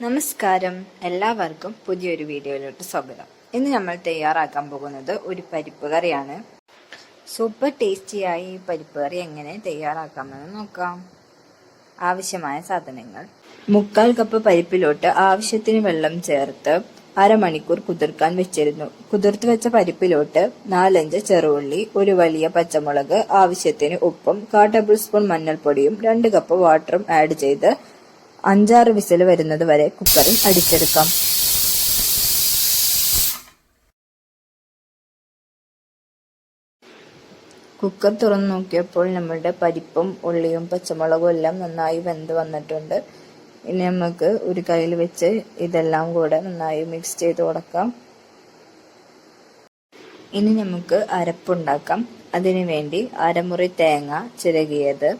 നമസ്കാരം. എല്ലാവർക്കും പുതിയൊരു വീഡിയോയിലോട്ട് സ്വാഗതം. ഇന്ന് നമ്മൾ തയ്യാറാക്കാൻ പോകുന്നത് ഒരു പരിപ്പ് കറിയാണ്. സൂപ്പർ ടേസ്റ്റിയായി ഈ പരിപ്പ് കറി എങ്ങനെ തയ്യാറാക്കാമെന്ന് നോക്കാം. ആവശ്യമായ സാധനങ്ങൾ. മുക്കാൽ കപ്പ് പരിപ്പിലോട്ട് ആവശ്യത്തിന് വെള്ളം ചേർത്ത് അരമണിക്കൂർ കുതിർക്കാൻ വെച്ചിരുന്നു. കുതിർത്ത് വെച്ച പരിപ്പിലോട്ട് നാലഞ്ച് ചെറുള്ളി ഒരു വലിയ പച്ചമുളക് ആവശ്യത്തിന് ഉപ്പും കാ ടേബിൾ സ്പൂൺ മഞ്ഞൾപ്പൊടിയും രണ്ട് കപ്പ് വാട്ടറും ആഡ് ചെയ്ത് അഞ്ചാറ് വിസിൽ വരുന്നത് വരെ കുക്കറിൽ അടിച്ചെടുക്കാം. കുക്കർ തുറന്നു നോക്കിയപ്പോൾ നമ്മുടെ പരിപ്പും ഉള്ളിയും പച്ചമുളകും എല്ലാം നന്നായി വെന്ത് വന്നിട്ടുണ്ട്. ഇനി നമുക്ക് ഒരു കയ്യിൽ വെച്ച് ഇതെല്ലാം കൂടെ നന്നായി മിക്സ് ചെയ്ത് കൊടുക്കാം. ഇനി നമുക്ക് അരപ്പുണ്ടാക്കാം. അതിനു വേണ്ടി അരമുറി തേങ്ങ ചിരകിയത്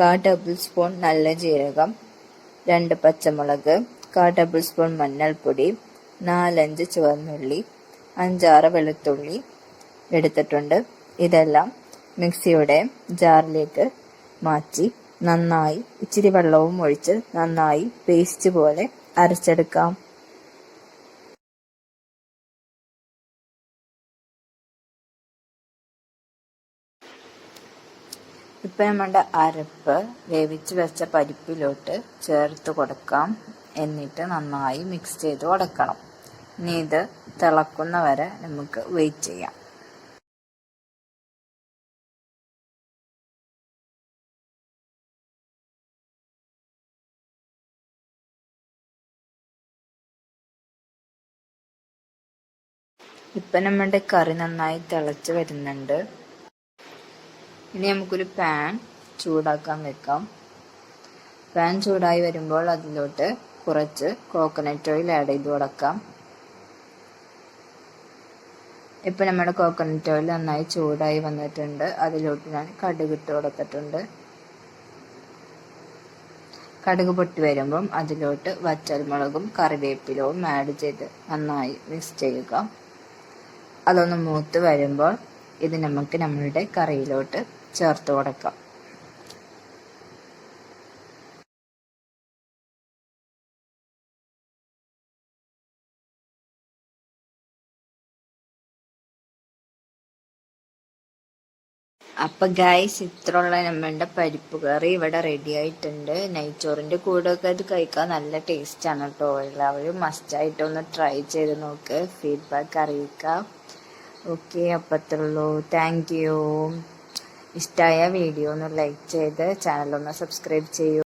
കാ ടേബിൾ സ്പൂൺ നല്ല ജീരകം രണ്ട് പച്ചമുളക് കാ ടേബിൾ സ്പൂൺ മഞ്ഞൾപ്പൊടി നാലഞ്ച് ചുവന്നുള്ളി അഞ്ചാറ് വെളുത്തുള്ളി എടുത്തിട്ടുണ്ട്. ഇതെല്ലാം മിക്സിയുടെ ജാറിലേക്ക് മാറ്റി നന്നായി ഇച്ചിരി വെള്ളവും ഒഴിച്ച് നന്നായി പേസ്റ്റ് പോലെ അരച്ചെടുക്കാം. ഇപ്പൊ നമ്മുടെ അരപ്പ് വേവിച്ച് വെച്ച പരിപ്പിലോട്ട് ചേർത്ത് കൊടുക്കാം. എന്നിട്ട് നന്നായി മിക്സ് ചെയ്ത് കൊടുക്കണം. ഇനി ഇത് തിളക്കുന്ന വരെ നമുക്ക് വെയിറ്റ് ചെയ്യാം. ഇപ്പം നമ്മുടെ കറി നന്നായി തിളച്ച് വരുന്നുണ്ട്. ഇനി നമുക്കൊരു പാൻ ചൂടാക്കാൻ വെക്കാം. പാൻ ചൂടായി വരുമ്പോൾ അതിലോട്ട് കുറച്ച് കോക്കനട്ട് ഓയിൽ ആഡ് ചെയ്ത് കൊടുക്കാം. ഇപ്പൊ നമ്മുടെ കോക്കനട്ട് ഓയിൽ നന്നായി ചൂടായി വന്നിട്ടുണ്ട്. അതിലോട്ട് ഞാൻ കടുക് ഇട്ട് കൊടുത്തിട്ടുണ്ട്. കടുക് പൊട്ടി വരുമ്പം അതിലോട്ട് വറ്റൽമുളകും കറിവേപ്പിലവും ആഡ് ചെയ്ത് നന്നായി മിക്സ് ചെയ്യുക. അതൊന്ന് മൂത്ത് വരുമ്പോൾ ഇത് നമുക്ക് നമ്മളുടെ കറിയിലോട്ട് ചേർത്ത് കൊടുക്കാം. അപ്പൊ ഗൈസ് ഇത്രയുള്ള നമ്മളുടെ പരിപ്പ് കറി ഇവിടെ റെഡി ആയിട്ടുണ്ട്. നെയ്ച്ചോറിന്റെ കൂടെ ഒക്കെ ഇത് കഴിക്കാൻ നല്ല ടേസ്റ്റ് ആണ് കേട്ടോ എല്ലാവരും മസ്റ്റ് ആയിട്ട് ഒന്ന് ട്രൈ ചെയ്ത് നോക്ക്. ഫീഡ്ബാക്ക് അറിയിക്കാം. ഓക്കെ അപ്പത്തുള്ളൂ താങ്ക് യു ഇഷ്ടമായ വീഡിയോ ഒന്ന് ലൈക്ക് ചെയ്ത് ചാനലൊന്ന് സബ്സ്ക്രൈബ് ചെയ്യൂ.